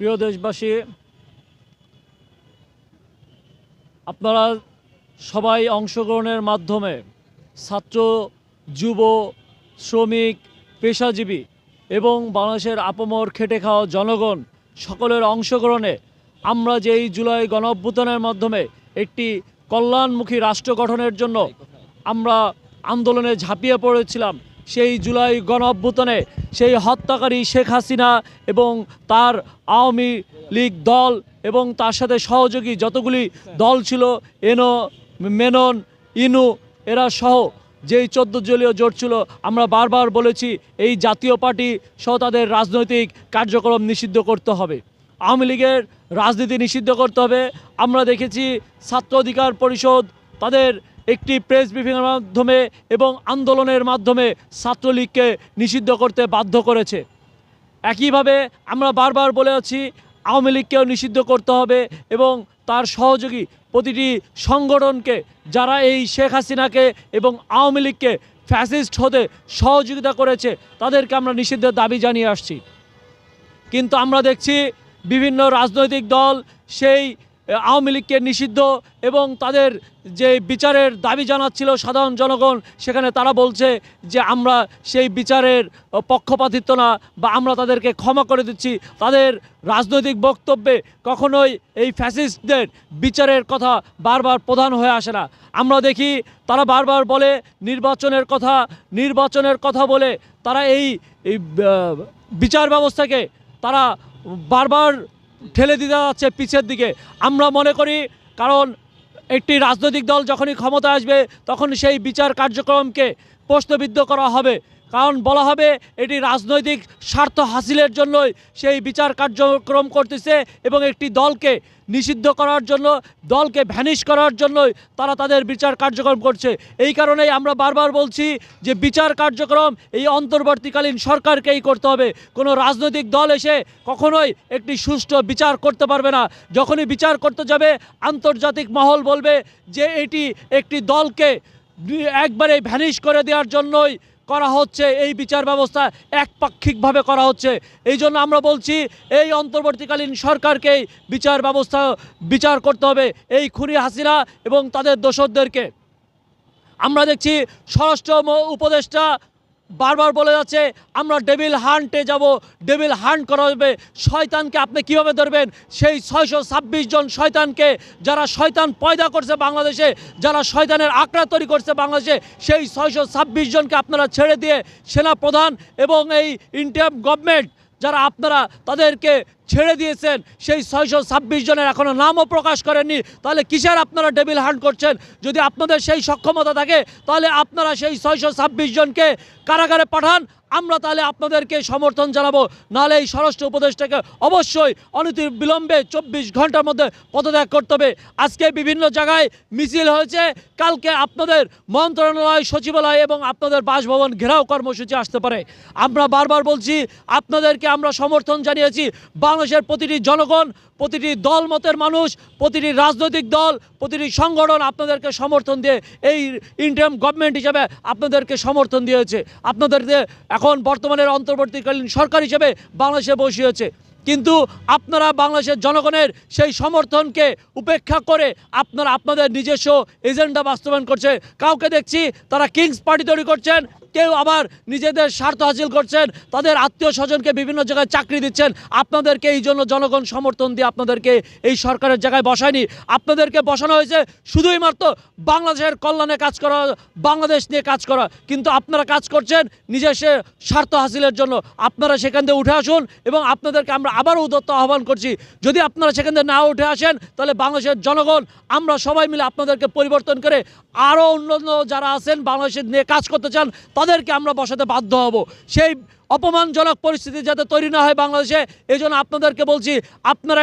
প্রিয় দেশবাসী, আপনারা সবাই অংশগ্রহণের মাধ্যমে ছাত্র, যুব, শ্রমিক, পেশাজীবী এবং বাংলাদেশের আপমর খেটে খাওয়া জনগণ সকলের অংশগ্রহণে আমরা যে এই জুলাই গণ মাধ্যমে একটি কল্যাণমুখী রাষ্ট্র গঠনের জন্য আমরা আন্দোলনে ঝাঁপিয়ে পড়েছিলাম সেই জুলাই গণ অভ্যুত্থানে সেই হত্যাকারী শেখ হাসিনা এবং তার আওয়ামী লীগ দল এবং তার সাথে সহযোগী যতগুলি দল ছিল, এনো, মেনন, ইনু, এরা সহ যেই চোদ্দ জলীয় জোট ছিল, আমরা বারবার বলেছি এই জাতীয় পার্টি সহ তাদের রাজনৈতিক কার্যক্রম নিষিদ্ধ করতে হবে। আওয়ামী লীগের রাজনীতি নিষিদ্ধ করতে হবে। আমরা দেখেছি ছাত্র অধিকার পরিষদ তাদের একটি প্রেস ব্রিফিংয়ের মাধ্যমে এবং আন্দোলনের মাধ্যমে ছাত্রলীগকে নিষিদ্ধ করতে বাধ্য করেছে। একইভাবে আমরা বারবার বলে আছি, আওয়ামী লীগকেও নিষিদ্ধ করতে হবে এবং তার সহযোগী প্রতিটি সংগঠনকে, যারা এই শেখ হাসিনাকে এবং আওয়ামী লীগকে ফ্যাসিস্ট হতে সহযোগিতা করেছে, তাদেরকে আমরা নিষিদ্ধের দাবি জানিয়ে আসছি। কিন্তু আমরা দেখছি বিভিন্ন রাজনৈতিক দল সেই আওয়ামী লীগকে নিষিদ্ধ এবং তাদের যে বিচারের দাবি জানাচ্ছিল সাধারণ জনগণ, সেখানে তারা বলছে যে আমরা সেই বিচারের পক্ষপাতিত্ব না বা আমরা তাদেরকে ক্ষমা করে দিচ্ছি। তাদের রাজনৈতিক বক্তব্যে কখনোই এই ফ্যাসিস্টদের বিচারের কথা বারবার প্রধান হয়ে আসে না। আমরা দেখি তারা বারবার বলে নির্বাচনের কথা নির্বাচনের কথা বলে তারা এই বিচার ব্যবস্থাকে তারা বারবার ঠেলে দিতে যাচ্ছে পিছের দিকে। আমরা মনে করি, কারণ একটি রাজনৈতিক দল যখনই ক্ষমতা আসবে, তখন সেই বিচার কার্যক্রমকে প্রশ্নবিদ্ধ করা হবে। কারণ বলা হবে এটি রাজনৈতিক স্বার্থ হাসিলের জন্যই সেই বিচার কার্যক্রম করতেছে এবং একটি দলকে নিষিদ্ধ করার জন্য, দলকে ভ্যানিশ করার জন্যই তারা তাদের বিচার কার্যক্রম করছে। এই কারণেই আমরা বারবার বলছি যে বিচার কার্যক্রম এই অন্তর্বর্তীকালীন সরকারকেই করতে হবে। কোনো রাজনৈতিক দল এসে কখনোই একটি সুষ্ঠু বিচার করতে পারবে না। যখনই বিচার করতে যাবে, আন্তর্জাতিক মহল বলবে যে এটি একটি দলকে একবারে ভ্যানিশ করে দেওয়ার জন্যই করা হচ্ছে, এই বিচার ব্যবস্থা একপাক্ষিকভাবে করা হচ্ছে। এই জন্য আমরা বলছি, এই অন্তর্বর্তীকালীন সরকারকেই বিচার ব্যবস্থা, বিচার করতে হবে, এই খুনি হাসিনা এবং তাদের দোষরদেরকে। আমরা দেখছি স্বরাষ্ট্র উপদেষ্টা বারবার বলে যাচ্ছে, আমরা ডেভিল হান্টে যাব ডেভিল হান্ট করা হবে। শয়তানকে আপনি কীভাবে ধরবেন? সেই ছয়শো ছাব্বিশ জন শয়তানকে, যারা শয়তান পয়দা করছে বাংলাদেশে, যারা শয়তানের আঁকড়া তৈরি করছে বাংলাদেশে, সেই ছয়শো ছাব্বিশ জনকে আপনারা ছেড়ে দিয়ে সেনা প্রধান এবং এই ইন্ডিয়ান গভর্নমেন্ট যারা আপনারা তাদেরকে ছেড়ে দিয়েছেন, সেই ছয়শো ছাব্বিশ জনের এখনও নামও প্রকাশ করেননি, তাহলে কিসের আপনারা ডেবিল হান্ট করছেন? যদি আপনাদের সেই সক্ষমতা থাকে, তাহলে আপনারা সেই ছয়শো ছাব্বিশ জনকে কারাগারে পাঠান আমরা তাহলে আপনাদেরকে সমর্থন জানাব। নাহলে এই স্বরাষ্ট্র উপদেষ্টাকে অবশ্যই অনতির বিলম্বে চব্বিশ ঘণ্টার মধ্যে পদত্যাগ করতে হবে। আজকে বিভিন্ন জায়গায় মিছিল হয়েছে। কালকে আপনাদের মন্ত্রণালয়, সচিবালয় এবং আপনাদের বাসভবন ঘেরাও কর্মসূচি আসতে পারে। আমরা বারবার বলছি, আপনাদেরকে আমরা সমর্থন জানিয়েছি। বাংলাদেশের প্রতিটি জনগণ, প্রতিটি দল মতের মানুষ, প্রতিটি রাজনৈতিক দল, প্রতিটি সংগঠন আপনাদেরকে সমর্থন দিয়ে এই ইন্ডিয়ান গভর্নমেন্ট হিসাবে আপনাদেরকে সমর্থন দিয়েছে। আপনাদেরকে এখন বর্তমানের অন্তর্বর্তীকালীন সরকার হিসেবে বাংলাদেশে বসিয়েছে কিন্তু আপনারা বাংলাদেশের জনগণের সেই সমর্থনকে উপেক্ষা করে আপনারা আপনাদের নিজস্ব এজেন্ডা বাস্তবায়ন করছে। কাউকে দেখছি তারা কিংস পার্টি তৈরি করছেন কেউ আবার নিজেদের স্বার্থ হাসিল করছেন, তাদের আত্মীয় স্বজনকে বিভিন্ন জায়গায় চাকরি দিচ্ছেন, আপনাদেরকে এই জন্য জনগণ সমর্থন দিয়ে আপনাদেরকে এই সরকারের জায়গায় বসায়নি। আপনাদেরকে বসানো হয়েছে শুধুই মাত্র বাংলাদেশের কল্যাণে কাজ করা, বাংলাদেশ নিয়ে কাজ করা। কিন্তু আপনারা কাজ করছেন নিজস্ব স্বার্থ হাসিলের জন্য। আপনারা সেখান থেকে উঠে আসুন এবং আপনাদেরকে আমরা আবারও উদত্ত আহ্বান করছি। যদি আপনারা সেখান থেকে না উঠে আসেন, তাহলে বাংলাদেশের জনগণ, আমরা সবাই মিলে আপনাদেরকে পরিবর্তন করে আরও অন্য যারা আছেন, বাংলাদেশের নিয়ে কাজ করতে চান তাদেরকে আমরা বসাতে বাধ্য হব। সেই অপমানজনক পরিস্থিতি যাতে তৈরি না হয় বাংলাদেশে এই আপনাদেরকে বলছি, আপনারা